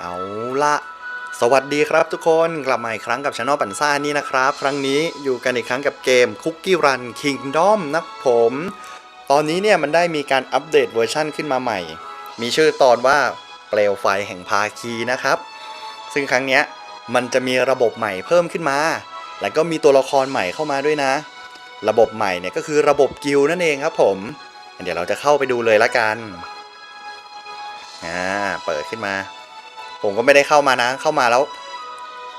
เอาละสวัสดีครับทุกคนกลับมาอีกครั้งกับช anel ปันซ่านี่นะครับ ครั้งนี้อยู่กันอีกครั้งกับเกม Cookie Run Kingdom นะผม ตอนนี้เนี่ยมันได้มีการอัปเดตเวอร์ชั่นขึ้นมาใหม่ มีชื่อตอนว่าเปลวไฟแห่งภาคีนะครับ ซึ่งครั้งเนี้ยมันจะมีระบบใหม่เพิ่มขึ้นมา แล้วก็มีตัวละครใหม่เข้ามาด้วยนะ ระบบใหม่เนี่ยก็คือระบบกิลนั่นเองครับผม เดี๋ยวเราจะเข้าไปดูเลยละกันอ่าเปิดขึ้นมา ผมก็ไม่ได้เข้ามานะ เข้ามาแล้ว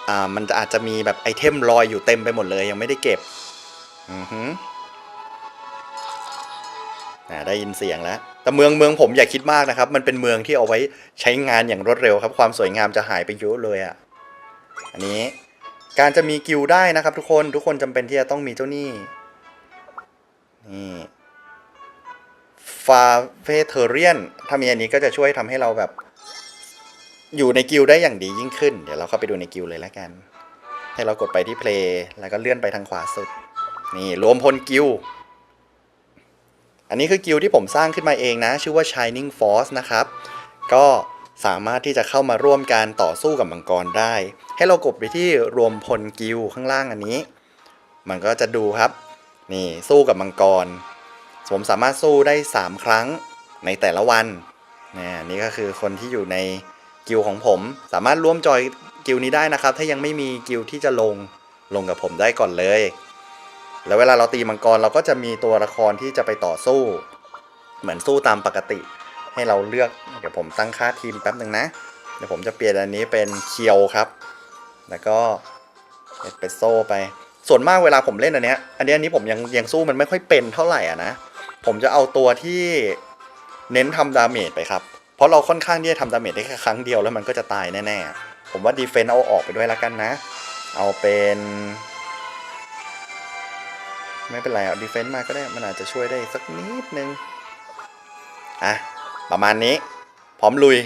อ่า มันจะอาจจะมีแบบไอเทมลอยอยู่เต็มไปหมดเลย ยังไม่ได้เก็บ อือฮึอ่าได้ยินเสียงแล้ว แต่เมืองเมืองผมอย่าคิดมากนะครับ มันเป็นเมืองที่เอาไว้ใช้งานอย่างรวดเร็วครับ ความสวยงามจะหายไปเยอะเลยอะ่ะ อันนี้ การจะมีกิลได้นะครับ ทุกคน ทุกคนจำเป็นที่จะต้องมีเจ้าหนี้ นี่ฟาเฟเทเรียน ถ้ามีอันนี้ก็จะช่วยทำให้เราแบบ อยู่ในกิลได้อย่างดียิ่งขึ้น เดี๋ยวเราเข้าไปดูในกิลเลยแล้วกัน ให้เรากดไปที่เพลย์แล้วก็เลื่อนไปทางขวาสุด นี่รวมพลกิลอันนี้คือกิลที่ผมสร้างขึ้นมาเองนะ ชื่อว่า Shining Force นะครับ ก็สามารถที่จะเข้ามาร่วมการต่อสู้กับมังกรได้ ให้เรากดไปที่รวมพลกิลข้างล่างอันนี้ มันก็จะดูครับ นี่สู้กับมังกร ผมสามารถสู้ได้ 3 ครั้งในแต่ละวันนี่นี่ก็คือคนที่อยู่ใน กิลด์ของผม สามารถร่วมจอยกิลด์นี้ได้นะครับ ถ้ายังไม่มีกิลด์ที่จะลงลงกับผมได้ก่อนเลย แล้วเวลาเราตีมังกรเราก็จะมีตัวละครที่จะไปต่อสู้ เหมือนสู้ตามปกติ ให้เราเลือกเดี๋ยวผมตั้งค่าทีมแป๊บหนึ่งนะเดี๋ยวผมจะเปลี่ยนอันนี้เป็นเคียวครับ แล้วก็เอสเปรสโซ่ไป ส่วนมากเวลาผมเล่นอันเนี้ย อันเนี้ยอันนี้ผมยังยังสู้มันไม่ค่อยเป็นเท่าไหร่อะนะ ผมจะเอาตัวที่เน้นทำดาเมจไปครับ เพราะเราค่อนข้างที่จะทำดาเมจได้แค่ครั้งเดียวแล้วมันก็จะตายแน่ๆ ผมว่าดีเฟนต์เอาออกไปด้วยแล้วกันนะ เอาเป็น ไม่เป็นไรเอาดีเฟนต์มาก็ได้มันอาจจะช่วยได้สักนิดนึง อะ ประมาณนี้ พร้อมลุย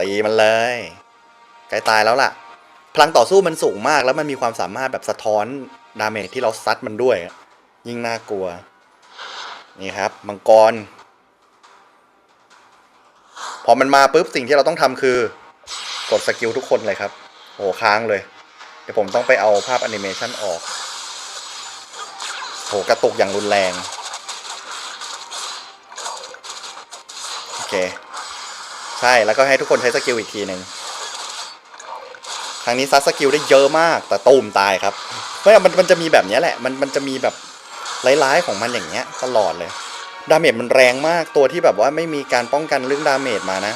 ตีมันเลยใกล้ตายแล้วล่ะ พลังต่อสู้มันสูงมากแล้วมันมีความสามารถแบบสะท้อนดาเมจที่เราซัดมันด้วย ยิ่งน่ากลัว นี่ครับ มังกร พอมันมาปุ๊บสิ่งที่เราต้องทำคือกดสกิลทุกคนเลยครับ โอ้โหค้างเลย เดี๋ยวผมต้องไปเอาภาพแอนิเมชันออกโหกระตุกอย่างรุนแรง โอเค ใช่แล้วก็ให้ทุกคนใช้สกิลอีกทีหนึ่งครั้งนี้ซัดสกิลได้เยอะมาก แต่ตูมตายครับเพราะมันมันจะมีแบบนี้แหละ มันมันจะมีแบบร้ายๆของมันอย่างเงี้ยตลอดเลย ดาเมจมันแรงมากตัวที่แบบว่าไม่มีการป้องกันเรื่องดาเมจมานะ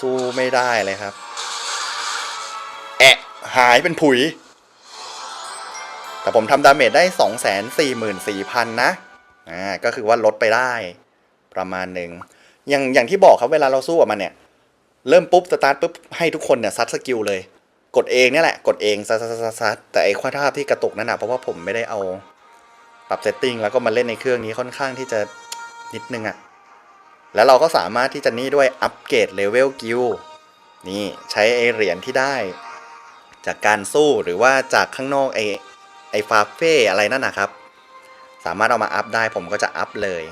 สู้ไม่ได้เลยครับ แอะหายเป็นผุย แต่ผมทำดาเมจได้ 2 4 4 0 0 0 นะอ่าก็คือว่าลดไปได้ ประมาณหนึ่งอย่างอย่างที่บอกครับเวลาเราสู้กับมันเนี่ย เริ่มปุ๊บสตาร์ทปุ๊บให้ทุกคนเนี่ยซัดสกิลเลย กดเองเนี่ยแหละ กดเองซัดซัดซัดซัดแต่ไอ้ควาท่าพที่กระตุกนั่นนะเพราะว่าผมไม่ได้เอา ปรับเซตติ้งแล้วก็มาเล่นในเครื่องนี้ค่อนข้างที่จะ นิดนึงอะแล้วเราก็สามารถที่จะนี่ด้วยอัปเกรดเลเวลกิลนี่ใช้ไอเหรียญที่ได้ จากการสู้หรือว่าจากข้างนอกไอไอฟาเฟ่อะไรนั่นนะครับ สามารถเอามาอัพได้ผมก็จะอัพเลย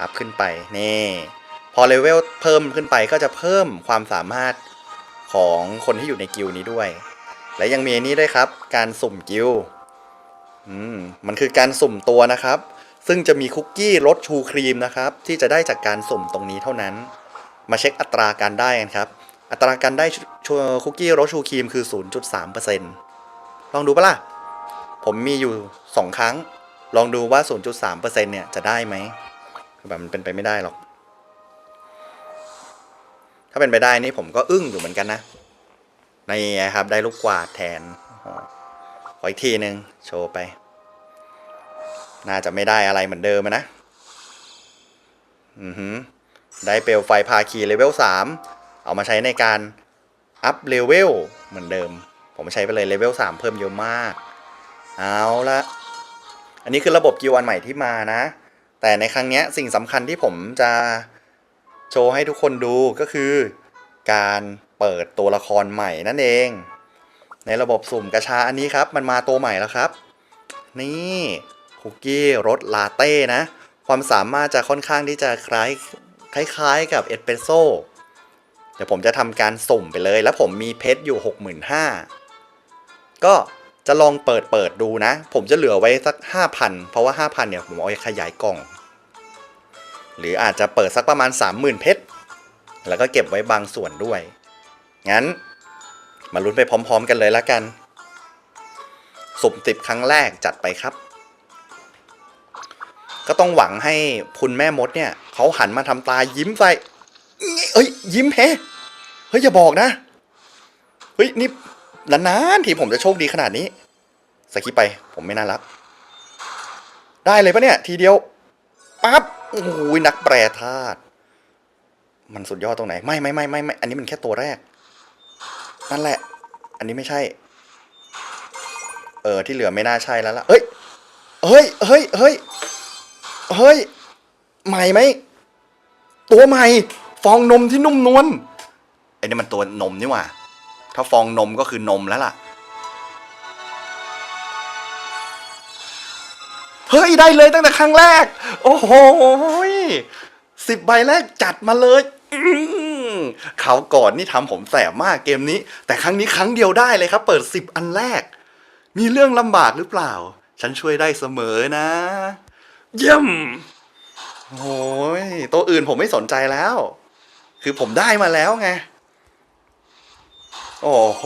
อัพขึ้นไปนี่พอเลเวลเพิ่มขึ้นไปก็จะเพิ่มความสามารถของคนที่อยู่ในกิลนี้ด้วย และยังมีนนี้ด้วยครับ การสุ่มกิลอืมมันคือการสุ่มตัวนะครับ ซึ่งจะมีคุกกี้รสชูครีมนะครับ ที่จะได้จากการสุ่มตรงนี้เท่านั้น มาเช็คอัตราการได้กันครับ อัตราการได้ชูคุกกี้รสชูครีมคือ 0.3%ลองดูปะล่ะ ผมมีอยู่ 2 ครั้ง ลองดูว่า 0.3%เนี่ยจะได้ไหมแบบมันเป็นไปไม่ได้หรอก ถ้าเป็นไปได้นี่ผมก็อึ้งอยู่เหมือนกันนะในครับได้ลูกกวาดแทนอ๋อขออีกทีหนึ่งโชว์ไป น่าจะไม่ได้อะไรเหมือนเดิมนะ อือหือ ได้เปลวไฟพาคีเลเวล3เอามาใช้ในการอัพเลเวลเหมือนเดิม ผมใช้ไปเลยเลเวล3เพิ่มเยอะมาก เอาละอันนี้คือระบบกิวอันใหม่ที่มานะ แต่ในครั้งนี้สิ่งสำคัญที่ผมจะโชว์ให้ทุกคนดูก็คือ การเปิดตัวละครใหม่นั่นเอง ในระบบสุ่มกระชาอันนี้ครับ มันมาตัวใหม่แล้วครับ นี่ คุกกี้รสลาเต้นะ ความสามารถจะค่อนข้างที่จะคล้ายคล้ายๆกับเอสเปรสโซ่เดี๋ยวผมจะทำการสุ่มไปเลย แล้วผมมีเพชรอยู่หกหมื่นห้าก็จะลองเปิดเปิดดูนะ ผมจะเหลือไว้สักห้าพันเพราะว่าห้าพันเนี่ย ผมเอาไปขยายกล่อง หรืออาจจะเปิดสักประมาณสามหมื่นเพชร แล้วก็เก็บไว้บางส่วนด้วย งั้น มาลุ้นไปพร้อม ๆ กันเลยละกัน สุ่มติบครั้งแรกจัดไปครับ ก็ต้องหวังให้คุณแม่มดเนี่ยเขาหันมาทำตายิ้มใส่เอ้ย ยิ้มแฮะเฮ้ยอย่าบอกนะ เฮ้ยนี่นานๆทีผมจะโชคดีขนาดนี้สกิปไป ผมไม่น่ารัก ได้เลยปะเนี่ย ทีเดียวปั๊บโอ้โหนักแปรธาตุมันสุดยอดตรงไหน ไม่ไม่ไม่ไม่ไม่อันนี้มันแค่ตัวแรก นั่นแหละ อันนี้ไม่ใช่ เออที่เหลือไม่น่าใช่แล้วล่ะเฮ้ยเฮ้ยเฮ้ยเฮ้ย เฮ้ย ใหม่ไหม ตัวใหม่ ฟองนมที่นุ่มนวลไอ้นี่มันตัวนมนี่หว่า ถ้าฟองนมก็คือนมแล้วล่ะ เฮ้ย ได้เลยตั้งแต่ครั้งแรก โอ้โหสิบใบแรกจัดมาเลยอื้อคราวก่อนนี่ทำผมแสบมากเกมนี้ แต่ครั้งนี้ครั้งเดียวได้เลยครับ เปิดสิบอันแรก มีเรื่องลำบากหรือเปล่า ฉันช่วยได้เสมอนะ เยี่ยมโอ้ยตัวอื่นผมไม่สนใจแล้ว คือผมได้มาแล้วไง โอ้โห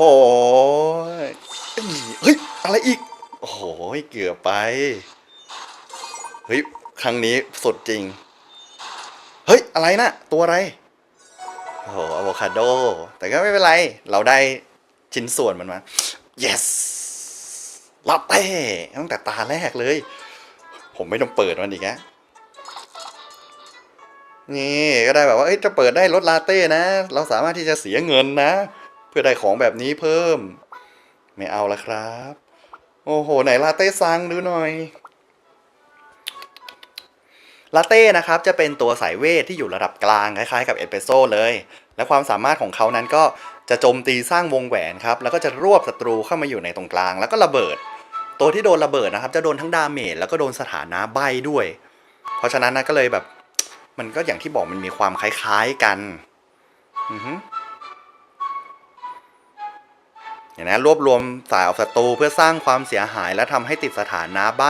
เฮ้ย อะไรอีก โอ้โหเกือบไป เฮ้ย ครั้งนี้สุดจริง เฮ้ย อะไรนะ ตัวอะไร โอ้โหอะโวคาโด แต่ก็ไม่เป็นไร เราได้ชิ้นส่วนมันมา yes ลาเต้ตั้งแต่ตาแรกเลย ผมไม่ต้องเปิดมันอีกนะนี่ก็ได้แบบว่าเอ้ยจะเปิดได้รถลาเต้นะ เราสามารถที่จะเสียเงินนะ เพื่อได้ของแบบนี้เพิ่ม ไม่เอาละครับ โอ้โห ไหนลาเต้ซังดูหน่อยลาเต้นะครับจะเป็นตัวสายเวทที่อยู่ระดับกลางคล้ายๆกับเอสเปรสโซ่เลย และความสามารถของเขานั้นก็จะโจมตีสร้างวงแหวนครับ แล้วก็จะรวบศัตรูเข้ามาอยู่ในตรงกลาง แล้วก็ระเบิด ตัวที่โดนระเบิดนะครับ จะโดนทั้งดาเมจแล้วก็โดนสถานะใบด้วย เพราะฉะนั้นนะก็เลยแบบ มันก็อย่างที่บอกมันมีความคล้ายๆกันอือฮึเห็นนะรวบรวมสายออกศัตรูเพื่อสร้างความเสียหายและทำให้ติดสถานะใบ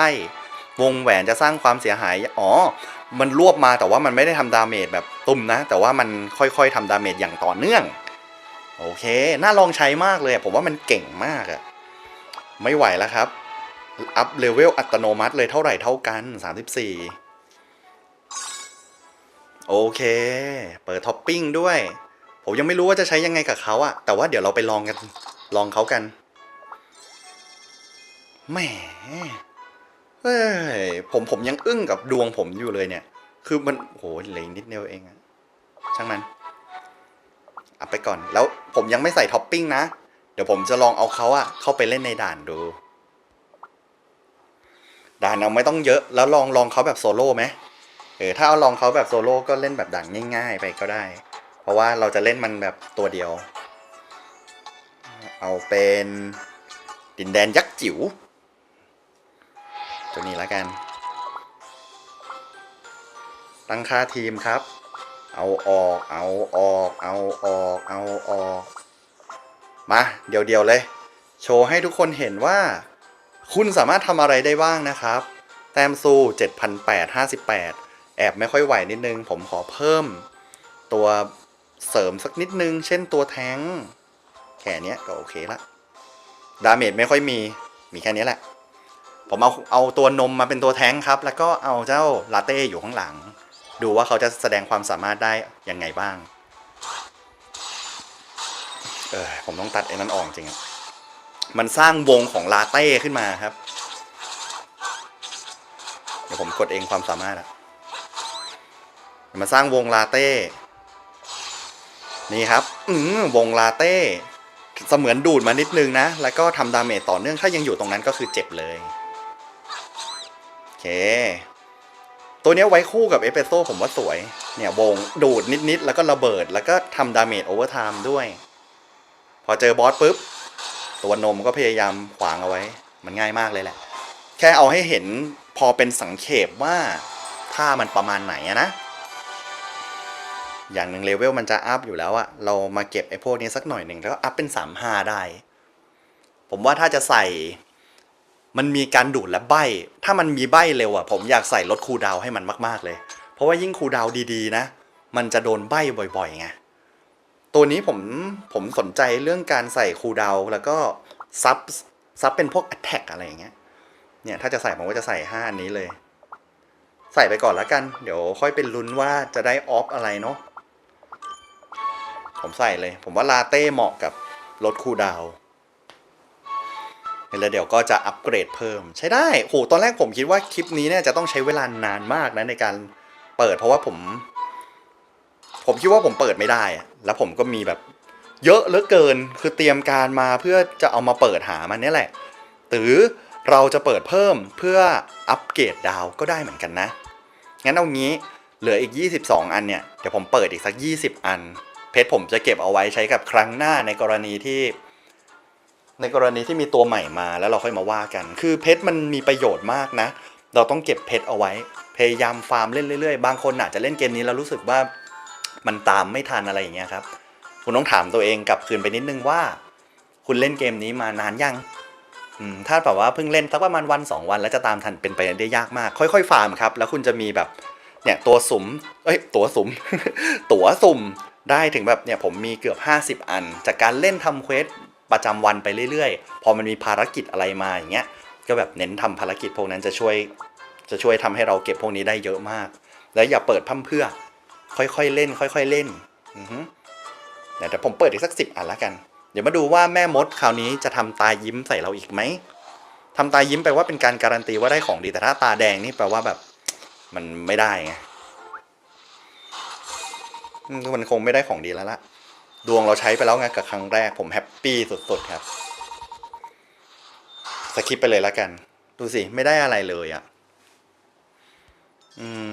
วงแหวนจะสร้างความเสียหาย อ๋อ มันรวบมาแต่ว่ามันไม่ได้ทำดาเมจแบบตุ่มนะ แต่ว่ามันค่อยๆทำดาเมจอย่างต่อเนื่อง โอเค น่าลองใช้มากเลย ผมว่ามันเก่งมากอะไม่ไหวแล้วครับ อัพเลเวลอัตโนมัติเลยเท่าไหร่เท่ากัน 34 โอเค เปิดท็อปปิ้งด้วย ผมยังไม่รู้ว่าจะใช้ยังไงกับเขาอะแต่ว่าเดี๋ยวเราไปลองกัน ลองเขากันแหมเฮ้ยผมผมยังอึ้งกับดวงผมอยู่เลยเนี่ย คือมันโหเหลืออีกนิดเดียวเองอะช่างมันเอาไปก่อน แล้วผมยังไม่ใส่ท็อปปิ้งนะ เดี๋ยวผมจะลองเอาเขาอะเข้าไปเล่นในด่านดู ด่านเอาไม่ต้องเยอะแล้วลองลองเขาแบบโซโล่ไหมเออถ้าเอาลองเขาแบบโซโล่ก็เล่นแบบด่านง่าย ๆ ไปก็ได้ เพราะว่าเราจะเล่นมันแบบตัวเดียว เอาเป็นดินแดนยักษ์จิ๋วตัวนี้แล้วกัน ตั้งค่าทีมครับ เอาออก เอาออก เอาออก เอาออก มา เดี๋ยวเดียวๆเลย โชว์ให้ทุกคนเห็นว่า คุณสามารถทำอะไรได้บ้างนะครับ แต้มสู้7,858 แอบไม่ค่อยไหวนิดนึง ผมขอเพิ่ม ตัวเสริมสักนิดนึง เช่นตัวแท้ง แค่นี้ก็โอเคละ ดาเมจไม่ค่อยมี มีแค่นี้แหละ ผมเอาเอาตัวนมมาเป็นตัวแท้งครับ แล้วก็เอาเจ้าลาเต้อยู่ข้างหลัง ดูว่าเขาจะแสดงความสามารถได้ยังไงบ้าง เออผมต้องตัดไอ้นั้นออกจริงอะ มันสร้างวงของลาเต้ขึ้นมาครับ เดี๋ยวผมกดเองความสามารถอะมาสร้างวงลาเต้ นี่ครับ อืมวงลาเต้ เสมือนดูดมานิดนึงนะ แล้วก็ทำดาเมจต่อเนื่อง ถ้ายังอยู่ตรงนั้นก็คือเจ็บเลย โอเค ตัวนี้ไว้คู่กับเอสเปโซผมว่าสวย เนี่ยวงดูดนิดๆ แล้วก็ระเบิด แล้วก็ทำดาเมจโอเวอร์ไทม์ด้วย พอเจอบอสปุ๊บ ตัวนมก็พยายามขวางเอาไว้ มันง่ายมากเลยแหละ แค่เอาให้เห็นพอเป็นสังเขปว่าท่ามันประมาณไหนอะนะ อย่างหนึ่งเลเวลมันจะอัพอยู่แล้วอะเรามาเก็บไอ้พวกนี้สักหน่อยหนึ่งแล้วก็อัพเป็นสามห้าได้ ผมว่าถ้าจะใส่มันมีการดูดและใบ ถ้ามันมีใบเร็วอะผมอยากใส่ลดคูดาวให้มันมาก ๆเลย เพราะว่ายิ่งคูดาวดีๆนะ มันจะโดนใบบ่อยๆไง ตัวนี้ผมผมสนใจเรื่องการใส่คูดาวแล้วก็ซับซับเป็นพวก attack อะไรอย่างเงี้ย เนี่ย ถ้าจะใส่ผมก็จะใส่ห้าอันนี้เลย ใส่ไปก่อนแล้วกัน เดี๋ยวค่อยเป็นลุ้นว่าจะได้ออฟอะไรเนาะ ผมใส่เลย ผมว่าลาเต้เหมาะกับลดคูดาวน์แล้วเดี๋ยวก็จะอัปเกรดเพิ่มใช้ได้โหตอนแรกผมคิดว่าคลิปนี้เนี่ยจะต้องใช้เวลานานมากนะในการเปิด เพราะว่าผม ผมคิดว่าผมเปิดไม่ได้อะ แล้วผมก็มีแบบเยอะเหลือเกินคือเตรียมการมาเพื่อจะเอามาเปิดหามันนี่แหละ หรือเราจะเปิดเพิ่มเพื่ออัปเกรดดาวก็ได้เหมือนกันนะ งั้นเอางี้เหลืออีก 22 อันเนี่ย เดี๋ยวผมเปิดอีกสัก 20 อัน เพชรผมจะเก็บเอาไว้ใช้กับครั้งหน้าในกรณีที่ ในกรณีที่มีตัวใหม่มาแล้วเราค่อยมาว่ากัน คือเพชรมันมีประโยชน์มากนะ เราต้องเก็บเพชรเอาไว้ พยายามฟาร์มเล่นเรื่อยๆ บางคนอาจจะเล่นเกมนี้แล้วรู้สึกว่า มันตามไม่ทันอะไรอย่างเงี้ยครับ คุณต้องถามตัวเองกลับคืนไปนิดนึงว่า คุณเล่นเกมนี้มานานยังถ้าแบบว่าเพิ่งเล่นสักประมาณวันสองวัน แล้วจะตามทันเป็นไปได้ยากมาก ค่อยๆฟาร์มครับ แล้วคุณจะมีแบบเนี่ยตัวสุ่มเอ้ยตัวสุ่มตัวสุ่มได้ถึงแบบเนี่ยผมมีเกือบ 50 อัน จากการเล่นทำเควสประจำวันไปเรื่อยๆ พอมันมีภารกิจอะไรมาอย่างเงี้ย ก็แบบเน้นทำภารกิจพวกนั้นจะช่วย จะช่วยทำให้เราเก็บพวกนี้ได้เยอะมาก แล้วอย่าเปิดพั่มเพื่อ ค่อยๆเล่น ค่อยๆเล่นเดี๋ยวผมเปิดอีกสักสิบอันละกัน เดี๋ยวมาดูว่าแม่มดคราวนี้จะทำตายิ้มใส่เราอีกไหมทำตายิ้มแปลว่าเป็นการการันตีว่าได้ของดีแต่ถ้าตาแดงนี่แปลว่าแบบ มันไม่ได้ไงมันคงไม่ได้ของดีแล้วล่ะ ดวงเราใช้ไปแล้วไงกับครั้งแรกผมแฮปปี้สุดๆครับสคิปไปเลยล้วกัน ดูสิ ไม่ได้อะไรเลยอะ่ะ อืม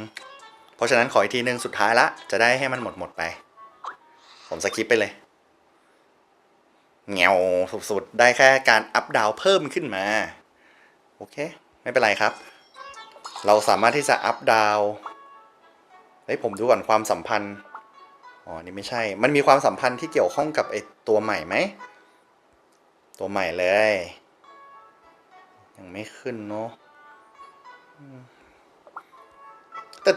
เพราะฉะนั้นขออีกทีหนึ่งสุดท้ายละ จะได้ให้มันหมดหมดไป ผมสคิปไปเลยเงวสุดๆ ได้แค่การอัพดาวเพิ่มขึ้นมา โอเค ไม่เป็นไรครับ เราสามารถที่จะอัพดาวเฮ้ยผมดูก่อนความสัมพันธ์ อ๋อ นี่ไม่ใช่ มันมีความสัมพันธ์ที่เกี่ยวข้องกับไอตัวใหม่ไหม ตัวใหม่เลย ยังไม่ขึ้นเนาะแต่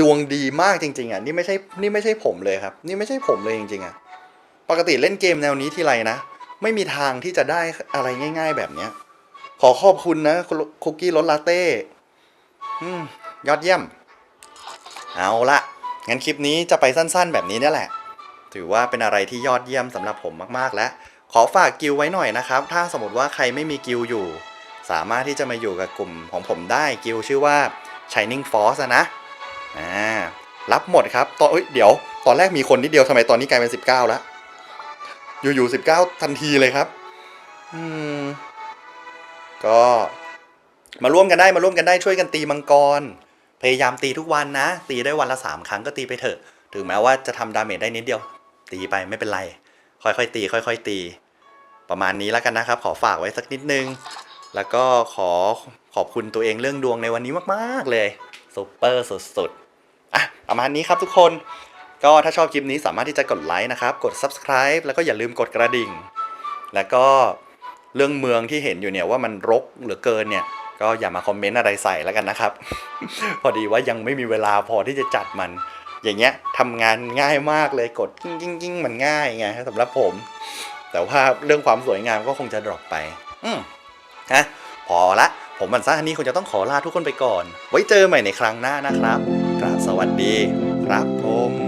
ดวงดีมากจริง ๆอะนี่ไม่ใช่นี่ไม่ใช่ผมเลยครับ นี่ไม่ใช่ผมเลยจริง ๆอะปกติเล่นเกมแนวนี้ทีไรนะไม่มีทางที่จะได้อะไรง่าย ๆ แบบเนี้ย ขอขอบคุณนะคุกกี้รสลาเต้อยอดเยี่ยม เอาละงั้นคลิปนี้จะไปสั้น ๆ แบบนี้นี่แหละ ถือว่าเป็นอะไรที่ยอดเยี่ยมสำหรับผมมากๆแล้ว ขอฝากกิลไว้หน่อยนะครับ ถ้าสมมติว่าใครไม่มีกิลอยู่ สามารถที่จะมาอยู่กับกลุ่มของผมได้กิลชื่อว่า Shining Force อะนะ อ่ารับหมดครับตอนเอ้ยเดี๋ยว ตอนแรกมีคนนิดเดียวทำไมตอนนี้กลายเป็น 19 แล้ว อยู่ๆ19 ทันทีเลยครับ อืม ก็มาร่วมกันได้มาร่วมกันได้ช่วยกันตีมังกร พยายามตีทุกวันนะ ตีได้วันละสามครั้งก็ตีไปเถอะ ถึงแม้ว่าจะทำดาเมจได้นิดเดียว ตีไปไม่เป็นไร ค่อยๆตี ค่อย ๆ ตี ประมาณนี้แล้วกันนะครับ ขอฝากไว้สักนิดนึง แล้วก็ขอขอบคุณตัวเองเรื่องดวงในวันนี้มาก ๆเลยซุปเปอร์สุดๆ อะประมาณนี้ครับทุกคน ก็ถ้าชอบคลิปนี้สามารถที่จะกดไลค์นะครับ กด subscribe แล้วก็อย่าลืมกดกระดิ่ง แล้วก็เรื่องเมืองที่เห็นอยู่เนี่ยว่ามันรกเหลือเกินเนี่ย ก็อย่ามาคอมเมนต์อะไรใส่แล้วกันนะครับ พอดีว่ายังไม่มีเวลาพอที่จะจัดมัน อย่างเงี้ยทำงานง่ายมากเลยกดกิ้งกิ้งกิ้งมันง่ายไงสำหรับผม แต่ว่าเรื่องความสวยงามก็คงจะดรอปไป อืมฮะพอละ ผมมันซ่านี้คงจะต้องขอลาทุกคนไปก่อน ไว้เจอใหม่ในครั้งหน้านะครับ กราบสวัสดี ครับผม